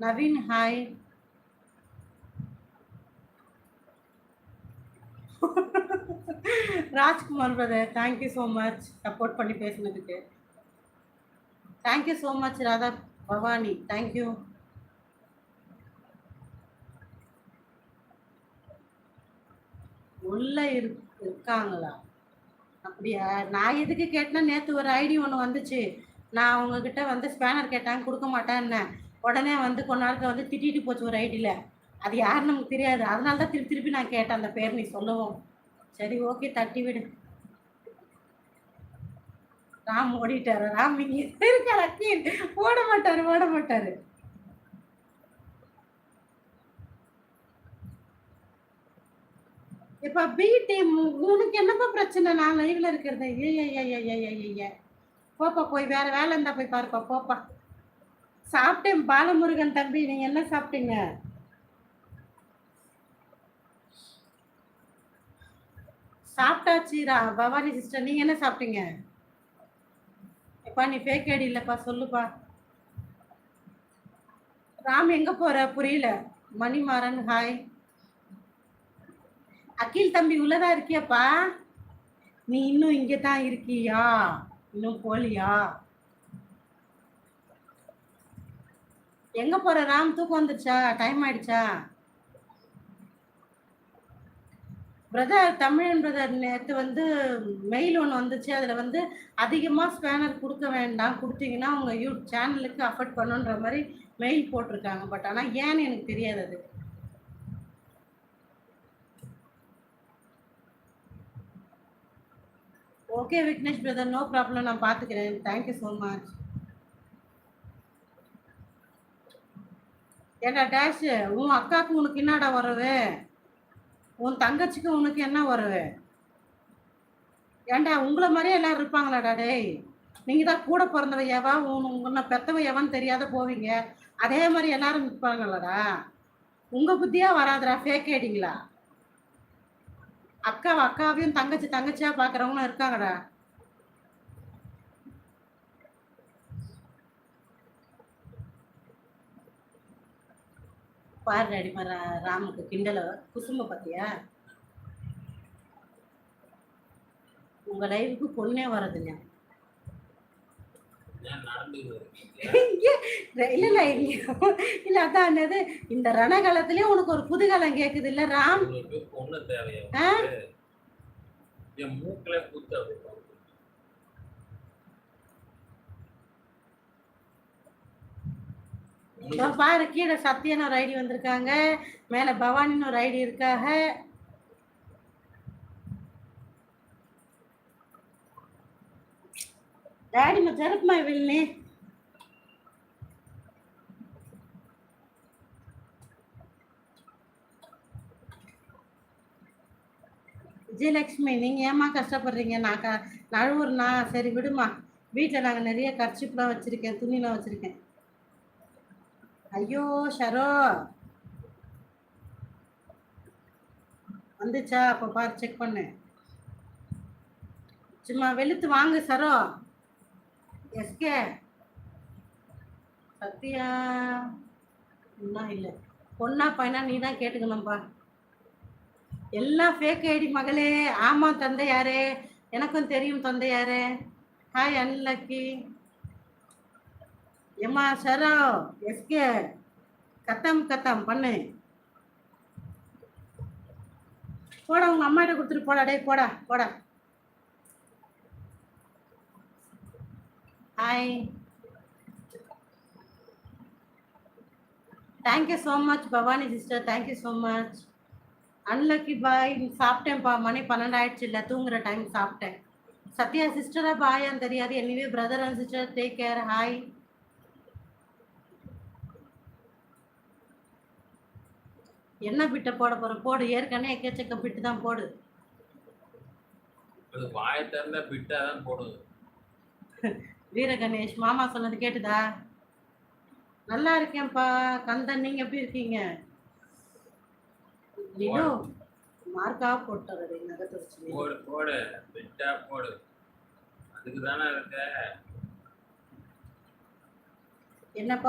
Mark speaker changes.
Speaker 1: Naveen hi Rajkumar brother thank you so much support பண்ணி பேசுனதுக்கு. Thank you so much Radha Bhavani. Thank you உள்ள இருக்காங்களா? அப்படியா? நான் எதுக்கு கேட்டேன்னா நேற்று ஒரு ஐடி ஒன்று வந்துச்சு. நான் அவங்கக்கிட்ட வந்து ஸ்பேனர் கேட்டாங்க கொடுக்க மாட்டேன் என்ன உடனே வந்து கொஞ்ச நேரத்தில் வந்து திட்டிட்டு போச்சு ஒரு ஐடியில். அது யாருன்னு நமக்கு தெரியாது. அதனால தான் திருப்பி திருப்பி நான் கேட்டேன் அந்த பேர் நீ சொல்லவும். சரி ஓகே தட்டி விடு. ராம் ஓடிட்டாரு. ராம் இங்கே இருக்காரு அக்கீன் ஓட மாட்டாரு ஓட மாட்டாரு. இப்ப பி டீம் உனக்கு என்னப்பா பிரச்சனை? நான் லைவ்ல இருக்கிறது. ஐய போப்பா போய் வேற வேலை இருந்தா போய் பாருப்பா போப்பா. சாப்பிட்டேன் பாலமுருகன் தம்பி நீங்க என்ன சாப்பிட்டீங்க? சாப்பிட்டாச்சுரா பவானி சிஸ்டர் நீங்க என்ன சாப்பிட்டீங்க? எப்பா நீ ஃபேக் ஐடி இல்லப்பா சொல்லுப்பா. ராம் எங்க போற? புரியல. மணிமாறன் ஹாய் அகில் தம்பி உள்ளதா இருக்கியாப்பா? நீ இன்னும் இங்கே தான் இருக்கியா? இன்னும் போலியா? எங்க போற ராம்? தூக்கம் வந்துருச்சா? டைம் ஆயிடுச்சா? பிரதர் தமிழன் பிரதர் நேற்று வந்து மெயில் ஒன்று வந்துச்சு. அதில் வந்து அதிகமாக ஸ்பேனர் கொடுக்க வேண்டாம். கொடுத்தீங்கன்னா உங்கள் யூ சேனலுக்கு அஃபர்ட் பண்ணுன்ற மாதிரி மெயில் போட்டிருக்காங்க. பட் ஆனால் ஏன்னு எனக்கு தெரியாது அது. Okay Vignesh brother no problem நான் பார்த்துக்கிறேன் தேங்க்யூ ஸோ மச் ஏண்டா டேஷ் உன் அக்காவுக்கு உனக்கு என்னடா வரவு உன் தங்கச்சிக்கு உனக்கு என்ன வரவு ஏண்டா உங்களை மாதிரியே எல்லாரும் இருப்பாங்களாடா டேய்? நீங்கள் தான் கூட பிறந்தவ எவா உன் உன்னை பெத்தவ எவன்னு தெரியாத போவீங்க. அதே மாதிரி எல்லாரும் இருப்பாங்களாடா உங்கள் புத்தியாக வராதுடா ஃபேக் ஐடிங்களா அக்காவை அக்காவையும் தங்கச்சி தங்கச்சியாக பார்க்குறவங்களும் இருக்காங்கடா. பாரு அடிமர ராமுக்கு கிண்டல. குசும்ப பார்த்தியா உங்க லைவுக்கு பொண்ணே
Speaker 2: இருக்கீங்க?
Speaker 1: இல்ல இல்ல அதான் என்னது இந்த ரணகாலத்திலயும் உனக்கு ஒரு புதுகாலம் கேக்குது இல்ல ராம் பாரு கீழே சத்யன் ஒரு ஐடி வந்திருக்காங்க. மேலே பவானின்னு ஒரு ஐடி இருக்காங்க டாடி மா ஜருப்புமா இவள்னே விஜயலட்சுமி நீங்கள் ஏமா கஷ்டப்படுறீங்க? நான் க நழுவுறனா சரி விடுமா. வீட்டில் நாங்கள் நிறைய கர்ச்சிப்லாம் வச்சுருக்கேன் துணிலாம் வச்சுருக்கேன். ஐயோ ஷரோ வந்துச்சா? அப்போ பாரு செக் பண்ணு. சும்மா வெளுத்து வாங்கு சரோ எஸ்கே. சத்யா. இன்னும் இல்லை. பொண்ணா பையனா நீ தான் கேட்டுக்கணும்ப்பா எல்லாம் ஃபேக் ஐடி மகளே. ஆமாம் தந்தையாரே. எனக்கும் தெரியும் தந்தையாரே. Hi unlucky. எம்மா சரோ எஸ்கே கத்தம் கத்தம் பண்ணு. போடா உங்க அம்மாட்ட கொடுத்துட்டு போடா டே போடா போடா. Hi thank you so much Bhavani sister thank you so much unlucky bye சாப்பிட்டேன்ப்பா. மணி பன்னெண்டு ஆயிடுச்சு இல்லை தூங்குற டைம் சாப்பிட்டேன். சத்யா சிஸ்டரா பாயான்னு தெரியாது. Anyway brother and sister take care hi என்ன பிட்டை போட போற? போடு ஏற்கனவே எக்கச்சக்க பிட்டு தான் போடு.
Speaker 2: அது வாயை திறந்தா பிட்டா தான் போடுது.
Speaker 1: வீர கணேஷ் மாமா சொன்னது கேட்டுதா? நல்லா இருக்கேன்ப்பா. கந்தன் நீங்க எப்படி இருக்கீங்க? லினோ மார்க்கா நகத்து வச்சு
Speaker 2: போடு போடு. பிட்டா போடு. அதுக்கு தானே இருக்க.
Speaker 1: என்னப்பா?